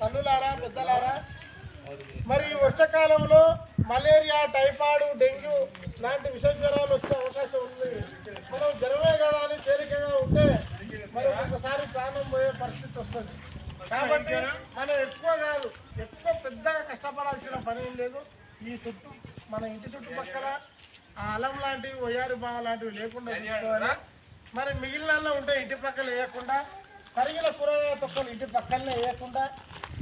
తల్లులారా పెద్దలారా మరి ఈ వర్షాకాలంలో మలేరియా టైఫాయిడ్ డెంగ్యూ లాంటి విష జ్వరాలు వచ్చే అవకాశం ఉంది. మనం జ్వరమే కదా అని తేలికగా ఉంటే మరి ఒకసారి ప్రాణం పోయే పరిస్థితి వస్తుంది. కాబట్టి మనం ఎక్కువ కాదు ఎక్కువ పెద్దగా కష్టపడాల్సిన పని ఏం లేదు. ఈ చుట్టూ మన ఇంటి చుట్టుపక్కల ఆ అలం లాంటివి ఒయ్యారు బావ లాంటివి లేకుండా చూసుకోవాలి. మరి మిగిలిన ఉంటే ఇంటి పక్కన వేయకుండా కరిగిన కూరగాయ తొక్కలు ఇంటి పక్కనే వేయకుండా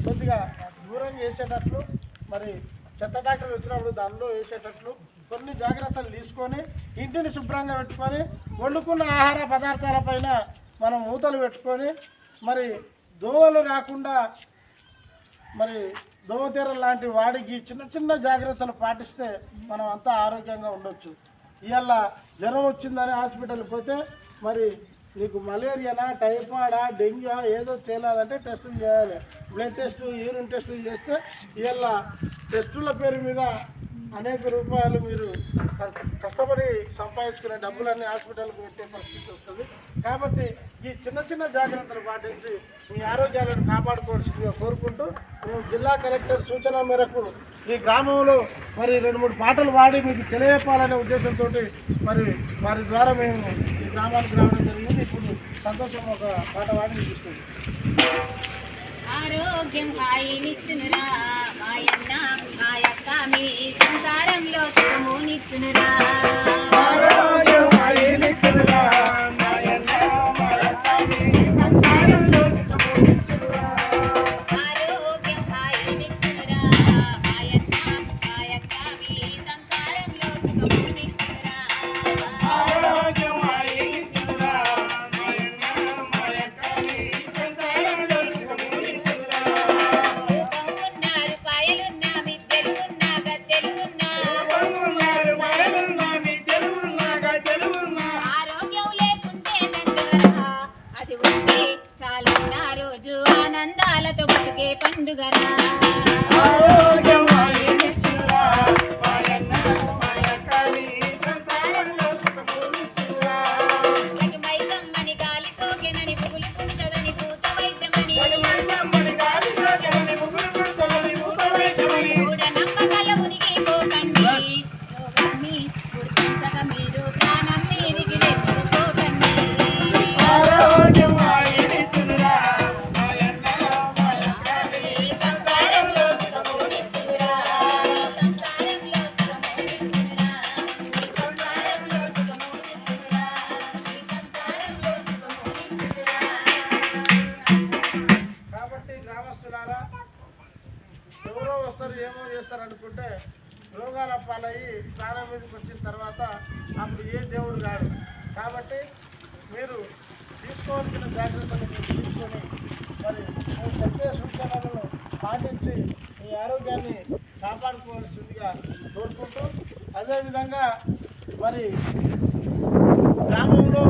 కొద్దిగా దూరం చేసేటట్లు మరి చెత్త డాక్టర్ వచ్చినప్పుడు దానిలో వేసేటట్లు కొన్ని జాగ్రత్తలు తీసుకొని ఇంటిని శుభ్రంగా పెట్టుకొని వండుకున్న ఆహార పదార్థాల పైన మనం మూతలు పెట్టుకొని మరి దోవలు రాకుండా మరి దోమతీర లాంటి వాడికి చిన్న చిన్న జాగ్రత్తలు పాటిస్తే మనం అంతా ఆరోగ్యంగా ఉండొచ్చు. ఇవాళ జ్వరం వచ్చిందని హాస్పిటల్కి పోతే మరి నీకు మలేరియానా టైఫాయిడా డెంగ్యూ ఏదో తేలాలంటే టెస్టులు చేయాలి. బ్లడ్ టెస్టు యూరిన్ టెస్టులు చేస్తే ఇవాళ టెస్టుల పేరు మీద అనేక రూపాయలు మీరు క- కష్టపడి సంపాదించుకునే డబ్బులన్నీ హాస్పిటల్కి పెట్టే పరిస్థితి వస్తుంది. కాబట్టి ఈ చిన్న చిన్న జాగ్రత్తలు పాటించి మీ ఆరోగ్యాలను కాపాడుకోవాల్సిందిగా కోరుకుంటూ మేము జిల్లా కలెక్టర్ సూచన మేరకు ఈ గ్రామంలో మరి రెండు మూడు పాటలు పాడి మీకు తెలియపాలనే ఉద్దేశంతో మరి వారి ద్వారా మేము ఈ గ్రామానికి రావడం జరిగింది. ఇప్పుడు సంతోషం ఒక పాట పాడి చూపిస్తుంది ఆరోగ్యం హాయినిచ్చునురా రోజు ఆనందాలతో బతికే పండుగరా. వస్తారు ఏమో చేస్తారు అనుకుంటే రోగాల పాలయ్యి ప్రాణం మీదకి వచ్చిన తర్వాత అప్పుడు ఏ దేవుడు కాదు కాబట్టి మీరు తీసుకోవాల్సిన జాగ్రత్తలు మీరు తీసుకొని మరి మీరు చెప్పే సూచనలను పాటించి మీ ఆరోగ్యాన్ని కాపాడుకోవాల్సిందిగా కోరుకుంటూ అదేవిధంగా మరి గ్రామంలో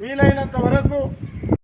వీలైనంత వరకు